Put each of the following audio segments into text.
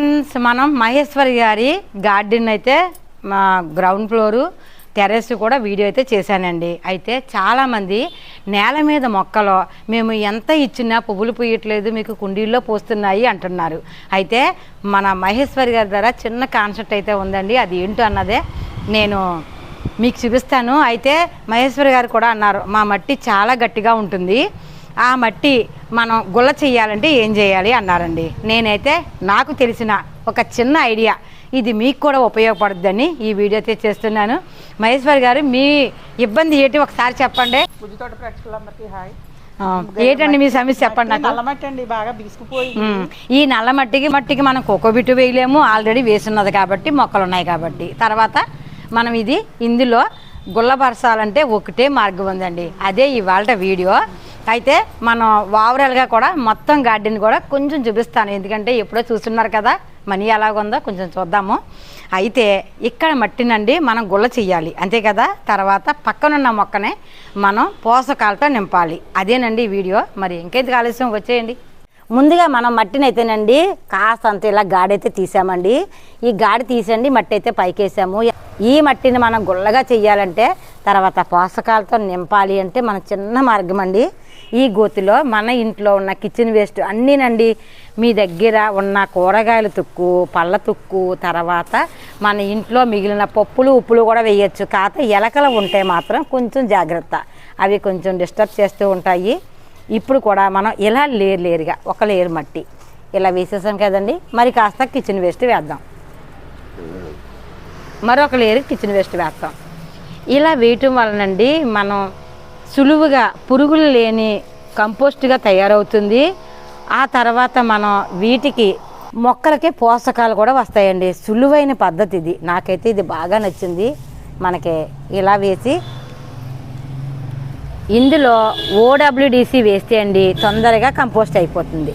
Friends మనం మహేశ్వరి గారి garden అయితే మా గ్రౌండ్ ఫ్లోరు టెర్రస్ కూడా వీడియో అయితే చేశానండి. అయితే చాలామంది నేల మీద మొక్కలు మేము ఎంత ఇచ్చినా పువ్వులు పూయట్లేదు మీకు కుండీల్లో పోస్తున్నాయి అంటున్నారు. అయితే మన మహేశ్వరి గారి ద్వారా చిన్న కాన్సెప్ట్ అయితే ఉందండి. అది ఏంటో అన్నదే నేను మీకు చూపిస్తాను. అయితే మహేశ్వరి గారు కూడా అన్నారు మా మట్టి చాలా గట్టిగా ఉంటుంది. ఆ మట్టి మనం గుల్ల చేయాలంటే ఏం చేయాలి అన్నారండి. నేనైతే నాకు తెలిసిన ఒక చిన్న ఐడియా. ఇది మీకు కూడా ఉపయోగపడుద్దని ఈ వీడియో అయితే చేస్తున్నాను. మహేశ్వర్ గారు మీ ఇబ్బంది ఏంటి ఒకసారి చెప్పండి. ప్రేక్షకులందరికీ హాయ్. ఏంటండి మీ సమస్య చెప్పండి నాకు. నల్లమట్టి అండి బాగా బిగుసుకుపోయి ఈ నల్ల మట్టికి మట్టికి మనం కోకోబిట్టు వేయలేము. ఆల్రెడీ వేసున్నది కాబట్టి మొక్కలు ఉన్నాయి కాబట్టి. తర్వాత మనం ఇది ఇందులో గుల్లపరచాలంటే ఒకటే మార్గం ఉందండి. అదే ఇవాళ వీడియో. అయితే మనం ఓవరాల్గా కూడా మొత్తం గార్డెన్ కూడా కొంచెం చూపిస్తాను. ఎందుకంటే ఎప్పుడో చూస్తున్నారు కదా మనీ ఎలాగుందో కొంచెం చూద్దాము. అయితే ఇక్కడ మట్టినండి మనం గుల్ల చెయ్యాలి. అంతే కదా? తర్వాత పక్కనున్న మొక్కనే మనం పోషకాలతో నింపాలి. అదేనండి వీడియో. మరి ఇంకేంటి ఆలస్యం? వచ్చేయండి. ముందుగా మనం మట్టిని అయితేనండి కాస్తంత ఇలా గాడైతే తీసామండి. ఈ గాడి తీసండి మట్టి అయితే పైకేసాము. ఈ మట్టిని మనం గుల్లగా చేయాలంటే తర్వాత పోషకాలతో నింపాలి అంటే మన చిన్న మార్గం అండి ఈ గోతిలో మన ఇంట్లో ఉన్న కిచెన్ వేస్ట్ అన్నీనండి. మీ దగ్గర ఉన్న కూరగాయల తుక్కు పళ్ళ తుక్కు తర్వాత మన ఇంట్లో మిగిలిన పప్పులు ఉప్పులు కూడా వేయచ్చు. కాకపోతే ఎలకలు ఉంటే మాత్రం కొంచెం జాగ్రత్త. అవి కొంచెం డిస్టర్బ్ చేస్తూ ఉంటాయి. ఇప్పుడు కూడా మనం ఇలా లేరు లేరుగా ఒక లేరు మట్టి. ఇలా వేసేసాం కదండి మరి కాస్త కిచెన్ వేస్ట్ వేద్దాం. మరొక లేరు కిచెన్ వేస్ట్ వేస్తాం. ఇలా వేయటం వలనండి మనం సులువుగా పురుగులు లేని కంపోస్ట్గా తయారవుతుంది. ఆ తర్వాత మనం వీటికి మొక్కలకి పోషకాలు కూడా వస్తాయండి. సులువైన పద్ధతి ఇది నాకైతే ఇది బాగా నచ్చింది. మనకి ఇలా వేసి ఇందులో ఓడబ్ల్యూడిసి వేస్తే అండి తొందరగా కంపోస్ట్ అయిపోతుంది.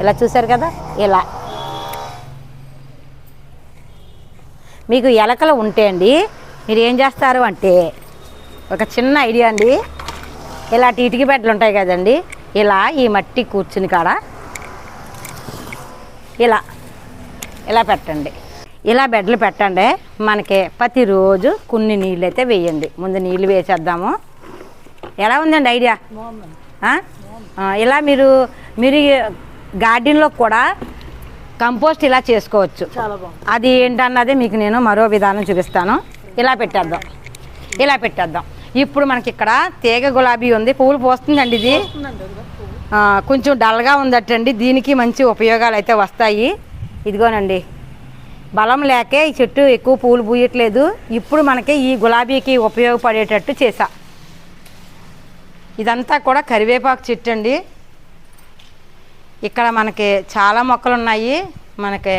ఇలా చూసారు కదా? ఇలా. మీకు ఎలకలు ఉంటే అండి మీరు ఏం చేస్తారు అంటే ఒక చిన్న ఐడియా అండి. ఇలాంటి ఇటుక బెడ్లు ఉంటాయి కదండి ఇలా ఈ మట్టి కూర్చుని కాడ ఇలా ఇలా పెట్టండి. ఇలా బెడ్లు పెట్టండి మనకి ప్రతిరోజు కొన్ని నీళ్ళు అయితే వేయండి. ముందు నీళ్ళు వేసేద్దాము. ఎలా ఉందండి ఐడియా? ఇలా మీరు మీరు గార్డెన్లో కూడా కంపోస్ట్ ఇలా చేసుకోవచ్చు. అది ఏంటన్నది మీకు నేను మరో విధానం చూపిస్తాను. ఇలా పెట్టేద్దాం. ఇలా పెట్టేద్దాం. ఇప్పుడు మనకి ఇక్కడ తీగ గులాబీ ఉంది. పువ్వులు పోస్తుందండి ఇది. కొంచెం డల్గా ఉందటండి. దీనికి మంచి ఉపయోగాలు అయితే వస్తాయి. ఇదిగోనండి. బలం లేకే ఈ చెట్టు ఎక్కువ పూలు పూయట్లేదు. ఇప్పుడు మనకి ఈ గులాబీకి ఉపయోగపడేటట్టు చేసా ఇదంతా కూడా కరివేపాకు చెట్టు అండి ఇక్కడ మనకి చాలా మొక్కలు ఉన్నాయి. మనకి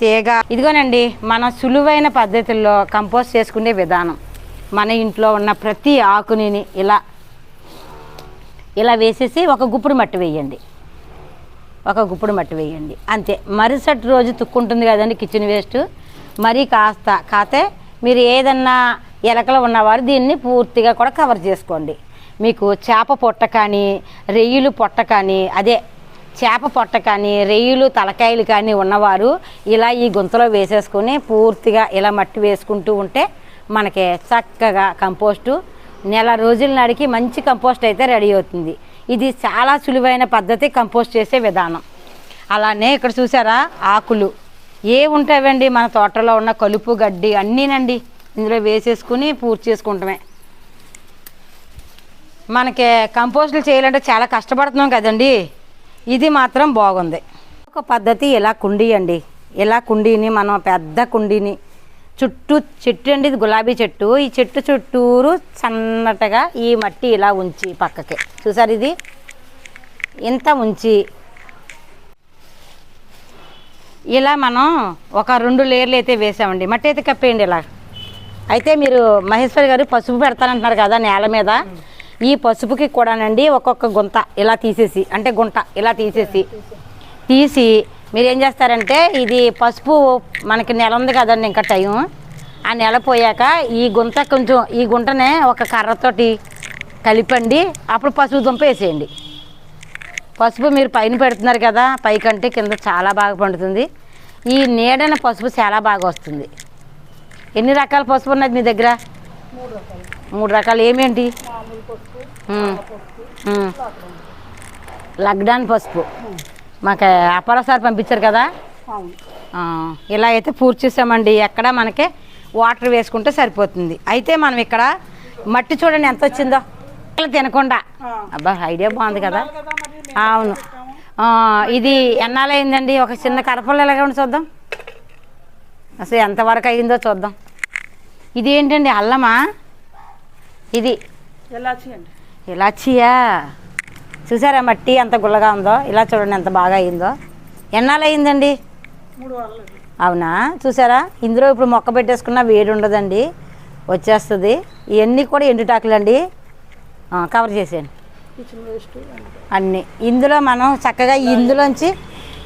తీగ. ఇదిగోనండి మన సులువైన పద్ధతుల్లో కంపోస్ట్ చేసుకునే విధానం. మన ఇంట్లో ఉన్న ప్రతి ఆకుని ఇలా ఇలా వేసేసి ఒక గుప్పుడు మట్టి వేయండి. ఒక గుప్పుడు మట్టి వేయండి. అంతే. మరుసటి రోజు తుక్కుంటుంది కదండి కిచెన్ వేస్ట్. మరీ కాస్త కాతే మీరు ఏదన్నా ఎలకలు ఉన్నవారు దీన్ని పూర్తిగా కూడా కవర్ చేసుకోండి. మీకు చేప పొట్ట కానీ రెయ్యిలు పొట్ట కానీ అదే చేప పొట్ట కానీ రెయ్యిలు తలకాయలు కానీ ఉన్నవారు ఇలా ఈ గుంతలో వేసేసుకొని పూర్తిగా ఇలా మట్టి వేసుకుంటూ ఉంటే మనకి చక్కగా కంపోస్టు నెల రోజుల నాడికి మంచి కంపోస్ట్ అయితే రెడీ అవుతుంది. ఇది చాలా సులువైన పద్ధతి కంపోస్ట్ చేసే విధానం. అలానే ఇక్కడ చూసారా ఆకులు. ఏ ఉంటాయండి మన తోటలో ఉన్న కలుపు గడ్డి అన్నీనండి. ఇందులో వేసేసుకుని పూర్తి చేసుకుంటామే. మనకి కంపోస్టులు చేయాలంటే చాలా కష్టపడుతున్నాం కదండి. ఇది మాత్రం బాగుంది. ఒక పద్ధతి ఇలా కుండీ అండి. ఇలా కుండీని మనం పెద్ద కుండీని చుట్టూ చెట్టు అండి ఇది గులాబీ చెట్టు. ఈ చెట్టు చుట్టూరు సన్నటగా ఈ మట్టి ఇలా ఉంచి పక్కకి. చూసారు ఇది? ఇంత ఉంచి ఇలా మనం ఒక రెండు లేయర్లు అయితే వేసామండి. మట్టి అయితే కప్పేయండి ఇలా. అయితే మీరు మహేశ్వరి గారు పసుపు పెడతానంటున్నారు కదా నేల మీద. ఈ పసుపుకి కూడానండి ఒక్కొక్క గుంత ఇలా తీసేసి అంటే గుంట ఇలా తీసేసి. తీసి మీరు ఏం చేస్తారంటే ఇది పసుపు మనకి నెల ఉంది కదండి ఇంకా టైం. ఆ నెల పోయాక ఈ గుంత కొంచెం ఈ గుంటనే ఒక కర్రతోటి కలిపండి అప్పుడు పసుపు దుంప వేసేయండి. పసుపు మీరు పైన పెడుతున్నారు కదా పైకంటే కింద చాలా బాగా పండుతుంది. ఈ నీడన పసుపు చాలా బాగా వస్తుంది. ఎన్ని రకాల పసుపు ఉన్నది మీ దగ్గర? మూడు రకాలు ఏమేంటి. లగ్డాన్ పసుపు. మాకు అప్పారా సార్ పంపించారు కదా? ఇలా అయితే పూర్తి చేసామండి. ఎక్కడ మనకి వాటర్ వేసుకుంటే సరిపోతుంది. అయితే మనం ఇక్కడ మట్టి చూడండి ఎంత వచ్చిందో. తినకుండా. అబ్బా ఐడియా బాగుంది కదా. అవును. ఇది ఎన్నాళ్ళయిందండి ఒక చిన్న కరపలు ఎలాగ ఉండి చూద్దాం. అసలు ఎంతవరకు అయిందో చూద్దాం. ఇది ఏంటండి అల్లమా? ఇది. అండి? ఇలాచియా చూసారా మట్టి ఎంత గుల్లగా ఉందో? ఇలా చూడండి ఎంత బాగా అయిందో. ఎన్నాళ్ళు అయిందండి అవునా? చూసారా? ఇందులో ఇప్పుడు మొక్క పెట్టేసుకున్న వేడి ఉండదండి. వచ్చేస్తుంది. ఇవన్నీ కూడా ఎండుటాకులు అండి కవర్ చేసేయండి. అన్నీ. ఇందులో మనం చక్కగా ఇందులోంచి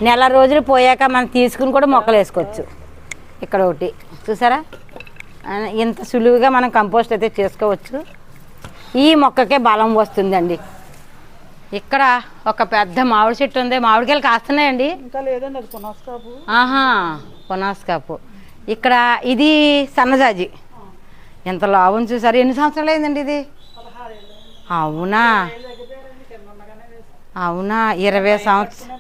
నెల రోజులు పోయాక మనం తీసుకుని కూడా మొక్కలు వేసుకోవచ్చు. ఇక్కడ ఒకటి. చూసారా? ఇంత సులువుగా మనం కంపోస్ట్ అయితే చేసుకోవచ్చు. ఈ మొక్కకే బలం వస్తుందండి. ఇక్కడ ఒక పెద్ద మామిడి చెట్టు ఉంది. మామిడికాయలు కాస్తున్నాయండి. ఇంకా లేదండి అది పునఃస్థాపు ఆహా పునాస్కాపు. ఇక్కడ ఇది సన్నజాజి. ఎంత లాభం చూసారు? ఎన్ని సంవత్సరాలు అయిందండి ఇది? అవునా? అవునా? ఇరవై సంవత్సరం.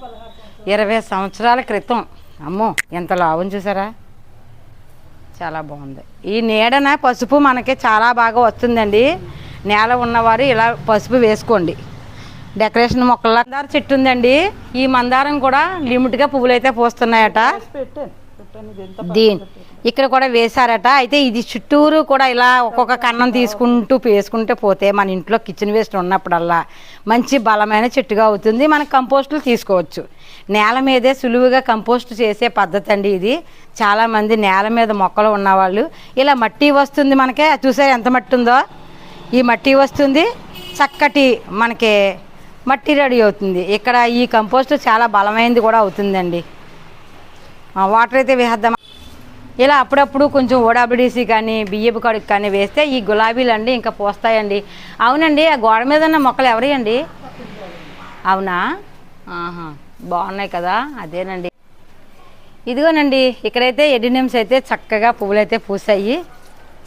ఇరవై సంవత్సరాల క్రితం. అమ్మో ఎంత లాభం చూసారా? చాలా బాగుంది. ఈ నీడన పసుపు మనకి చాలా బాగా వస్తుందండి. నేల ఉన్నవారు ఇలా పసుపు వేసుకోండి. డెకరేషన్ మొక్కల మందార చెట్టు ఉందండి. ఈ మందారం కూడా లిమిట్గా పువ్వులు అయితే పూస్తున్నాయట. దీని ఇక్కడ కూడా వేశారట. అయితే ఇది చుట్టూరు కూడా ఇలా ఒక్కొక్క కన్నం తీసుకుంటూ వేసుకుంటే పోతే మన ఇంట్లో కిచెన్ వేస్ట్ ఉన్నప్పుడల్లా మంచి బలమైన చెట్టుగా అవుతుంది. మనం కంపోస్టులు తీసుకోవచ్చు. నేల మీదే సులువుగా కంపోస్ట్ చేసే పద్ధతి అండి ఇది. చాలామంది నేల మీద మొక్కలు ఉన్నవాళ్ళు. ఇలా మట్టి వస్తుంది మనకే. చూసారు ఎంత మట్టి ఉందో? ఈ మట్టి వస్తుంది చక్కటి మనకి మట్టి రెడీ అవుతుంది. ఇక్కడ ఈ కంపోస్ట్ చాలా బలమైనది కూడా అవుతుందండి. వాటర్ అయితే వేసేద్దాం ఇలా అప్పుడప్పుడు కొంచెం ఓడాబిడిసి కానీ బియ్యపు కడుగు కానీ వేస్తే ఈ గులాబీలు అండి ఇంకా పోస్తాయండి. అవునండి ఆ గోడ మీద ఉన్న మొక్కలు ఎవరి అండి అవునా? ఆహా బాగున్నాయి కదా అదేనండి. ఇదిగోనండి ఇక్కడైతే ఎడినిమ్స్ అయితే చక్కగా పువ్వులు అయితే పూసాయి.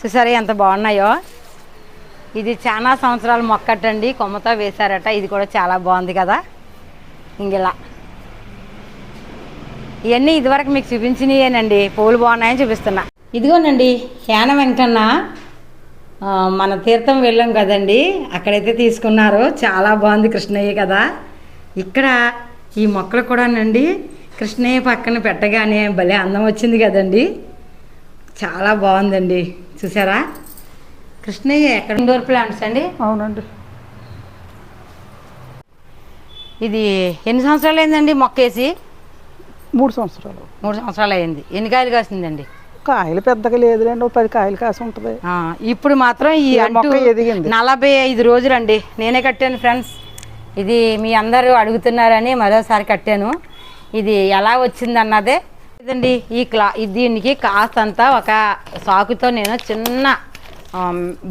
చూసారా ఎంత బాగున్నాయో? ఇది చాలా సంవత్సరాల మొక్కటండి కొమ్మతో వేశారట ఇది కూడా చాలా బాగుంది కదా. ఇంగిలా ఇవన్నీ ఇదివరకు మీకు చూపించినవేనండి పూలు బాగున్నాయని చూపిస్తున్నా. ఇదిగోనండి యాన వెంకన్న మన తీర్థం వెళ్ళాం కదండి అక్కడైతే తీసుకున్నారు చాలా బాగుంది కృష్ణయ్య కదా. ఇక్కడ ఈ మొక్కలు కూడానండి కృష్ణయ్య పక్కన పెట్టగానే భలే అందం వచ్చింది కదండి. చాలా బాగుందండి చూసారా? కృష్ణయ్య ఎక్కడ? ఇండోర్ ప్లాంట్స్ అండి. అవునండి. ఇది ఎన్ని సంవత్సరాలు అయిందండి మొక్క వేసి? మూడు సంవత్సరాలు. మూడు సంవత్సరాలు అయింది. ఎన్ని కాయలు కాసిందండి? కాయలు పెద్దగా లేదులేండి పది కాయలు కాసి ఉంటుంది. ఆ, ఇప్పుడు మాత్రం ఈ మొక్క ఎదిగింది. నలభై ఐదు రోజులండి. నేనే కట్టాను ఫ్రెండ్స్. ఇది మీ అందరూ అడుగుతున్నారని మరోసారి కట్టాను. ఇది ఎలా వచ్చింది అన్నదే ఇదండి ఈ క్లా దీనికి కాస్తంత ఒక సాకుతో నేను చిన్న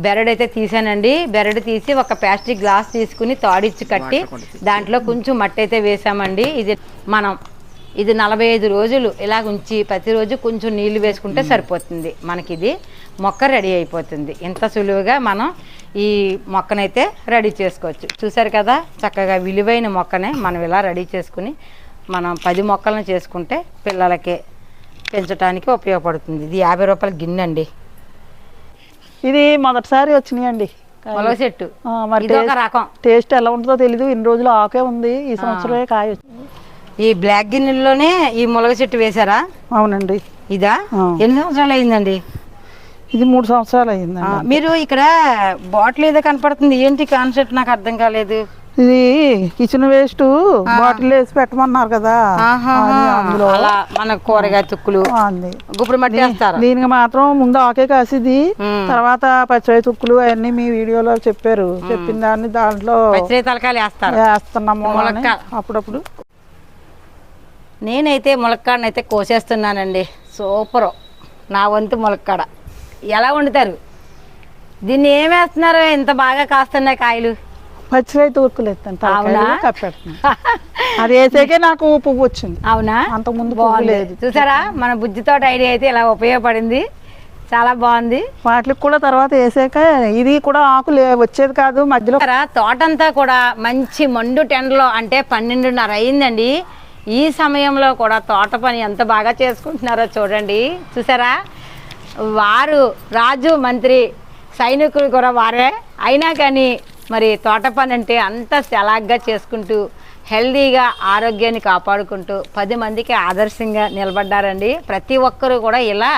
బెరడైతే తీసానండి. బెరడు తీసి ఒక ప్లాస్టిక్ గ్లాస్ తీసుకుని తాడిచ్చి కట్టి దాంట్లో కొంచెం మట్టి అయితే వేసామండి. ఇది మనం ఇది నలభై ఐదు రోజులు ఇలా ఉంచి ప్రతిరోజు కొంచెం నీళ్ళు వేసుకుంటే సరిపోతుంది. మనకి ఇది మొక్క రెడీ అయిపోతుంది. ఇంత సులువుగా మనం ఈ మొక్కనైతే రెడీ చేసుకోవచ్చు. చూసారు కదా చక్కగా విలువైన మొక్కనే మనం ఇలా రెడీ చేసుకుని మనం పది మొక్కలను చేసుకుంటే పిల్లలకి పెంచడానికి ఉపయోగపడుతుంది. ఇది యాభై రూపాయల గిన్నె అండి. ఇది మొదటిసారి వచ్చినాయండి. చెట్టు. మరి రకం. టేస్ట్ ఎలా ఉంటుందో తెలీదు. ఇన్ని రోజులు ఆకే ఉంది. ఈ సంవత్సరమే కాయ వచ్చింది. ఈ బ్లాక్ గిన్నెల్లోనే ఈ మొలక చెట్టు వేశారా? అవునండి. ఇదా. ఎన్ని సంవత్సరాలు అయిందండి? ఇది మూడు సంవత్సరాలు ఆ, అయిందండి. మీరు ఇక్కడ బాటిల్ ఏదో కనపడుతుంది. ఏంటి కాన్సెప్ట్? నాకు అర్థం కాలేదు. ఇది కిచెన్ వేస్ట్ బాటిల్ వేసి పెట్టమన్నారు కదా. అందులో అలా మన కూరగాయ తుక్కులు గుప్పుడు మట్టి దీనికి మాత్రం ముందు ఆకే కాసిది. తర్వాత పచ్చిరాయి తుక్కులు అవన్నీ మీ వీడియోలో చెప్పారు. చెప్పిన దాన్ని దాంట్లో తలకాయలు వేస్తారు. వేస్తున్నాము. అప్పుడప్పుడు. నేనైతే ములక్కాడని అయితే కోసేస్తున్నానండి. సూపరు. నా వంతు ములక్కాడ. ఎలా వండుతారు? దీన్ని ఏం వేస్తున్నారు? ఇంత బాగా కాస్తున్నాయి కాయలు. ఉరుకులు ఎత్తాను అవునా? కప్పెడుతున్నాను అది వేసాకే నాకు పువ్వు వచ్చింది. అవునా? పువ్వు బాగుంది. లేదు. చూసారా? మన బుజ్జితో ఐడియా అయితే ఇలా ఉపయోగపడింది. చాలా బాగుంది. వాటికి కూడా తర్వాత వేసాక ఇది కూడా ఆకు వచ్చేది కాదు మధ్యలో తోటంతా కూడా మంచి మండు టెండలో అంటే పన్నెండున్నర అయిందండి. ఈ సమయంలో కూడా తోట పని ఎంత బాగా చేసుకుంటున్నారో చూడండి. చూసారా? వారు రాజు మంత్రి సైనికులు కూడా వారే. అయినా కానీ మరి తోట పని అంటే అంత చలాగ్గా చేసుకుంటూ హెల్దీగా ఆరోగ్యాన్ని కాపాడుకుంటూ పది మందికి ఆదర్శంగా నిలబడ్డారండి. ప్రతి ఒక్కరూ కూడా ఇలా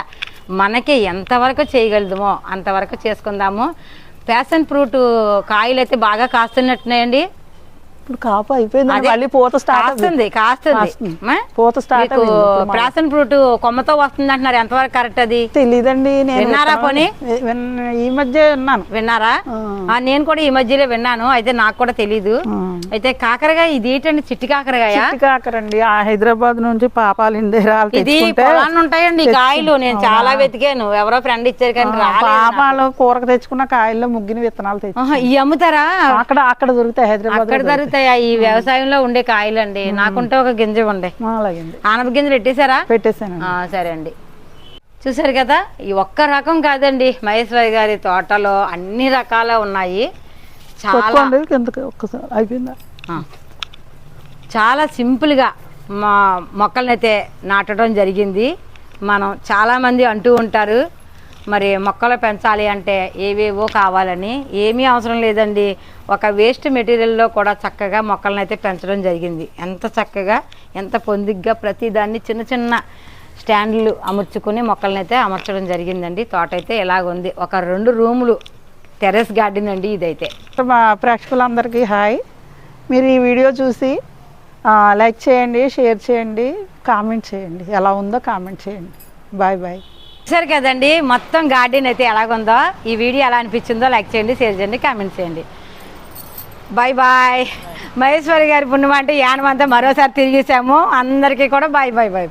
మనకి ఎంతవరకు చేయగలదుమో అంతవరకు చేసుకుందాము. ప్యాషన్ ఫ్రూట్ కాయలు అయితే బాగా కాస్తున్నట్టున్నాయండి. ఇప్పుడు కాపు అయిపోయింది అదే, మళ్ళీ పూత స్టార్ట్ కాస్తుంది? పూత స్టార్ట్ ప్యాషన్ ఫ్రూట్ కొమ్మతో వస్తుంది అంటున్నారు. ఎంతవరకు కరెక్ట్ అది? తెలీదండి నేను విన్నారా పోనీ? ఈ మధ్య విన్నాను. విన్నారా? నేను కూడా ఈ మధ్యలో విన్నాను. అయితే నాకు కూడా తెలీదు. అయితే కాకరకాయ ఇది ఏంటండి? చిట్టి కాకరకాయ? చిట్టి కాకరండి. ఆ హైదరాబాద్ నుంచి పాపాలు ఇది పొలాన్ని ఉంటాయండి కాయలు. నేను చాలా వెతికాను. ఎవరో ఫ్రెండ్ ఇచ్చారు కానీ. పాపాలు కూరకు తెచ్చుకున్న కాయల్లో ముగ్గిన విత్తనాలు తెచ్చి ఈ అమ్ముతారా? అక్కడ అక్కడ దొరుకుతాయి హైదరాబాద్ దొరుకుతాయా ఈ వ్యవసాయంలో ఉండే కాయలండి. నాకుంటే ఒక గింజ ఉండే ఆనప గింజలు పెట్టేశారా? పెట్టేశాను సరే అండి. చూసారు కదా ఈ ఒక్క రకం కాదండి. మహేశ్వరి గారి తోటలో అన్ని రకాల ఉన్నాయి. చాలా అయిపోయిందా? ఆ. చాలా సింపుల్గా మా మొక్కలనైతే నాటడం జరిగింది. మనం చాలామంది అంటూ ఉంటారు మరి మొక్కలు పెంచాలి అంటే ఏవేవో కావాలని ఏమీ అవసరం లేదండి. ఒక వేస్ట్ మెటీరియల్లో కూడా చక్కగా మొక్కలనైతే పెంచడం జరిగింది. ఎంత చక్కగా ఎంత పొందిగ్గా ప్రతిదాన్ని చిన్న చిన్న స్టాండ్లు అమర్చుకుని మొక్కలనైతే అమర్చడం జరిగిందండి. తోట అయితే ఎలాగుంది. ఒక రెండు రూములు టెర్రస్ గార్డెన్ అండి ఇదైతే. మా ప్రేక్షకులందరికీ హాయ్. మీరు ఈ వీడియో చూసి లైక్ చేయండి షేర్ చేయండి కామెంట్ చేయండి. ఎలా ఉందో కామెంట్ చేయండి. Bye bye. సరే కదండి మొత్తం గార్డెన్ అయితే ఎలాగుందో ఈ వీడియో ఎలా అనిపించిందో లైక్ చేయండి షేర్ చేయండి కామెంట్ చేయండి. Bye bye. మహేశ్వరి గారి పుణ్యమంటే యానమంతా మరోసారి తిరిగేసాము అందరికీ కూడా బాయ్ బాయ్ బాయ్.